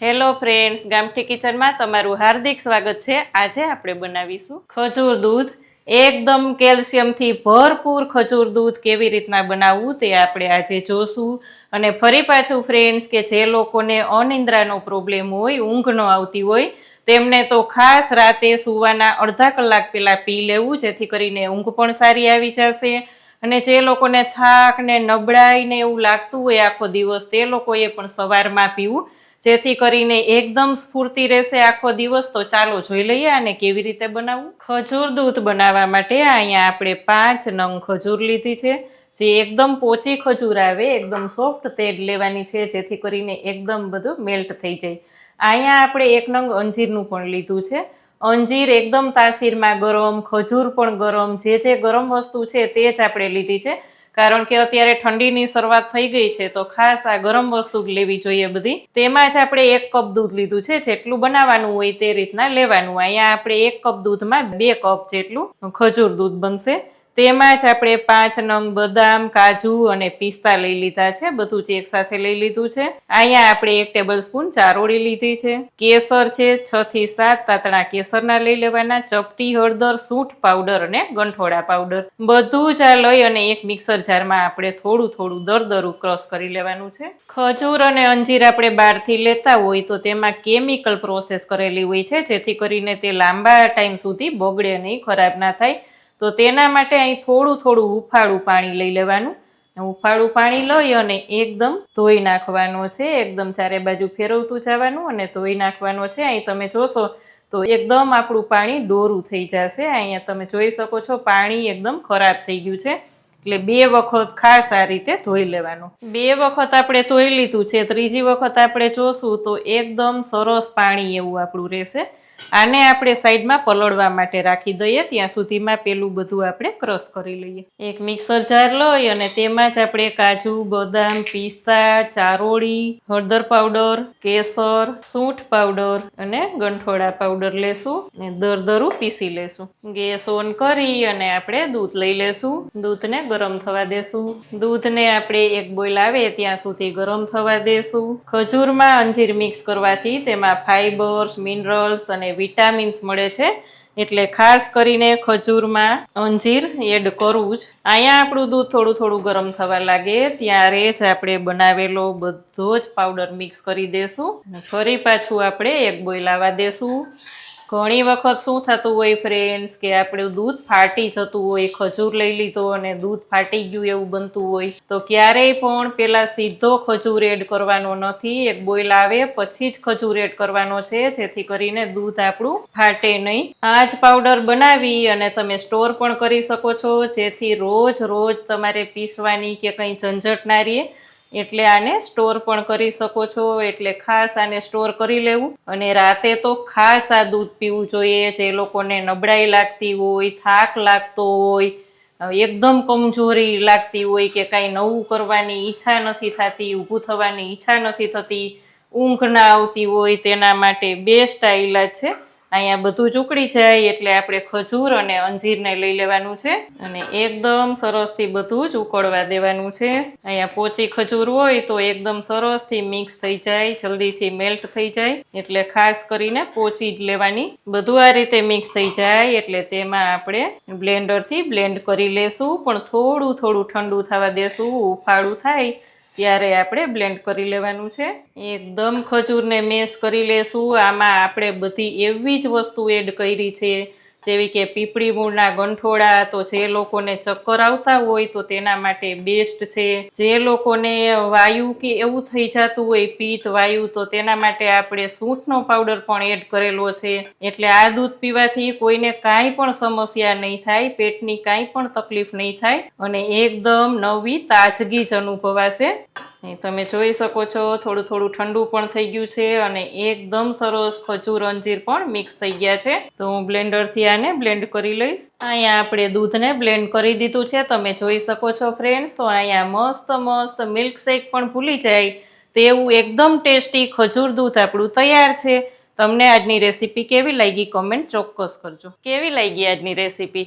Hello friends ગામઠી કિચનમાં તમારું હાર્દિક સ્વાગત છે. આજે આપણે બનાવીશું ખજૂર દૂધ. એકદમ કેલ્શિયમથી ભરપૂર ખજૂર દૂધ કેવી રીતના બનાવવું તે આપણે આજે જોશું. અને ફરી પાછું ફ્રેન્ડ્સ કે જે લોકોને અનિંદ્રાનો પ્રોબ્લેમ હોય, ઊંઘ ન આવતી હોય, તેમને તો ખાસ રાતે સૂવાના અડધા કલાક પહેલાં પી લેવું, જેથી કરીને ઊંઘ પણ સારી આવી જશે. અને જે લોકોને થાક ને નબળાઈ ને એવું લાગતું હોય આખો દિવસ, તે લોકોએ પણ સવારમાં પીવું. જેથી કરીને એકદમ સ્ફૂર્તિ રહેશે આખો દિવસ. તો ચાલો જોઈ લઈએ અને કેવી રીતે બનાવવું. ખજૂર દૂધ બનાવવા માટે અહીંયા આપણે પાંચ નંગ ખજૂર લીધી છે. જે એકદમ પોચી ખજૂર આવે, એકદમ સોફ્ટ તેડ લેવાની છે, જેથી કરીને એકદમ બધું મેલ્ટ થઈ જાય. અહીંયા આપણે એક નંગ અંજીરનું પણ લીધું છે. અંજીર એકદમ તાસીરમાં ગરમ, ખજૂર પણ ગરમ, જે જે ગરમ વસ્તુ છે તે જ આપણે લીધી છે. કારણ કે અત્યારે ઠંડીની શરૂઆત થઈ ગઈ છે, તો ખાસ આ ગરમ વસ્તુ લેવી જોઈએ બધી. તેમાં જ આપણે એક કપ દૂધ લીધું છે, જેટલું બનાવવાનું હોય તે રીતના લેવાનું. અહીંયા આપણે એક કપ દૂધમાં બે કપ જેટલું ખજૂર દૂધ બનશે. તેમાં જ આપણે પાંચ નંગ બદામ, કાજુ અને પિસ્તા લઈ લીધા છે. બધું જ એકસાથે લઈ લીધું છે. અહીંયા આપણે એક ટેબલ સ્પૂન ચારોળી લીધી છે. કેસર છે, છ થી સાત તાતણા કેસરના લઈ લેવાના. ચપટી, હળદર, સૂંઠ પાવડર અને ગંઠોડા પાવડર. બધું જ આ લઈ અને એક મિક્સર જારમાં આપણે થોડું થોડું દરદરું ક્રશ કરી લેવાનું છે. ખજૂર અને અંજીર આપણે બહારથી લેતા હોય તો તેમાં કેમિકલ પ્રોસેસ કરેલી હોય છે, જેથી કરીને તે લાંબા ટાઈમ સુધી બગડે નહીં, ખરાબ ના થાય. તો તેના માટે અહીં થોડું થોડું હુફાળું પાણી લઈ લેવાનું. હુફાળું પાણી લઈ અને એકદમ ધોઈ નાખવાનો છે. એકદમ ચારે બાજુ ફેરવતું જવાનું અને ધોઈ નાખવાનો છે. અહીં તમે જોશો તો એકદમ આપણું પાણી ડોરું થઈ જશે. અહીંયા તમે જોઈ શકો છો પાણી એકદમ ખરાબ થઈ ગયું છે. એટલે બે વખત ખાસ આ રીતે ધોઈ લેવાનું. બે વખત આપણે ધોઈ લીધું છે, ત્રીજી વખત આપણે જોશું તો એકદમ સરસ પાણી એવું આપણું રહેશે. આને આપણે સાઈડમાં પલળવા માટે રાખી દઈએ, ત્યાં સુધીમાં પેલું બધું આપણે ક્રશ કરી લઈએ. એક મિક્સર જાર લઈ અને તેમાં જ આપણે કાજુ, બદામ, પિસ્તા, ચારોળી, હળદર પાવડર, કેસર, સૂંઠ પાવડર અને ગંઠોડા પાવડર લેશું અને દરદરું પીસી લેશું. ગેસ ઓન કરી અને આપણે દૂધ લઈ લેશું. દૂધને ગરમ થવા દેશું. દૂધને આપણે એક બોઇલ આવે ત્યાં સુધી ગરમ થવા દેશું. ખજૂરમાં અંજીર મિક્સ કરવાથી તેમાં ફાઈબર્સ મિનરલ્સ અને વિટામિન્સ મળે છે. એટલે ખાસ કરીને ખજૂરમાં અંજીર એડ કરવું જ. અહીંયા આપણું દૂધ થોડું થોડું ગરમ થવા લાગે. ત્યારે જ આપણે બનાવેલો બધો જ પાવડર મિક્સ કરી દેશું. ફરી પાછું આપણે એક બોઇલ આવવા દેશું. ઘણી વખત શું થતું હોય ફ્રેન્ડ્સ કે આપણું દૂધ ફાટી જતું હોય, ખજૂર લઈ લીધો અને દૂધ ફાટી ગયું એવું બનતું હોય, તો ક્યારેય પણ પેલા સીધો ખજૂર એડ કરવાનો નથી. એક બોઇલ આવે, પછી જ ખજૂર એડ કરવાનો છે, જેથી કરીને દૂધ આપણું ફાટે નહીં. આ જ પાવડર બનાવી અને તમે સ્ટોર પણ કરી શકો છો, જેથી રોજ રોજ તમારે પીસવાની કે કંઈ ઝંઝટ ના રહે. એટલે આને સ્ટોર પણ કરી શકો છો, એટલે ખાસ આને સ્ટોર કરી લેવું. અને રાતે તો ખાસ આ દૂધ પીવું જોઈએ, જે લોકોને નબળાઈ લાગતી હોય, થાક લાગતો હોય એકદમ કમજોરી લાગતી હોય કે કાંઈ નવું કરવાની ઈચ્છા નથી થતી, ઊભું થવાની ઈચ્છા નથી થતી, ઊંઘ ના આવતી હોય, તેના માટે બેસ્ટ આ ઈલાજ છે. અહીંયા બધું ઉકળી જાય એટલે આપણે ખજૂર અને અંજીરને લઈ લેવાનું છે. અને એકદમ સરસથી બધું જ ઉકળવા દેવાનું છે. અહીંયા પોચી ખજૂર હોય તો એકદમ સરસથી મિક્સ થઈ જાય, જલ્દીથી મેલ્ટ થઈ જાય. એટલે ખાસ કરીને પોચી જ લેવાની. બધું આ રીતે મિક્સ થઈ જાય એટલે તેમાં આપણે બ્લેન્ડરથી બ્લેન્ડ કરી લેશું. પણ થોડું થોડું ઠંડુ થવા દેશું, ઉફાળું થાય ત્યારે આપણે બ્લેન્ડ કરી લેવાનું છે. એકદમ ખજૂરને મેશ કરી લેશું. આમાં આપણે બધી એવી જ વસ્તુ એડ કરી છે. જેવી કે પીપળી મૂળના ગંઠોડા તો જે લોકોને ચક્કર આવતા હોય તો તેના માટે બેસ્ટ છે. જે લોકોને વાયુ કે એવું થઈ જતું હોય પિત્ત, વાયુ, તો તેના માટે આપણે સૂંઠનો પાવડર પણ એડ કરેલો છે. એટલે આ દૂધ પીવાથી કોઈને કાંઈ પણ સમસ્યા નહીં થાય, પેટની કાંઈ પણ તકલીફ નહીં થાય અને એકદમ નવી તાજગી જ અનુભવાશે. તમે જોઈ શકો છો, થોડું થોડું ઠંડુ પણ થઈ ગયું છે અને એકદમ સરસ ખજૂર અંજીર પણ મિક્સ થઈ ગયા છે. તો હું બ્લેન્ડરથી આને બ્લેન્ડ કરી લઈશ. અહીંયા આપણે દૂધને બ્લેન્ડ કરી દીધું છે. તમે જોઈ શકો છો ફ્રેન્ડ્સ તો અહીંયા મસ્ત મસ્ત મિલ્કશેક પણ ભૂલી જાય તેવું એકદમ ટેસ્ટી ખજૂર દૂધ આપણું તૈયાર છે. તમને આજની રેસીપી કેવી લાગી? કમેન્ટ ચોક્કસ કરજો. કેવી લાગી આજની રેસીપી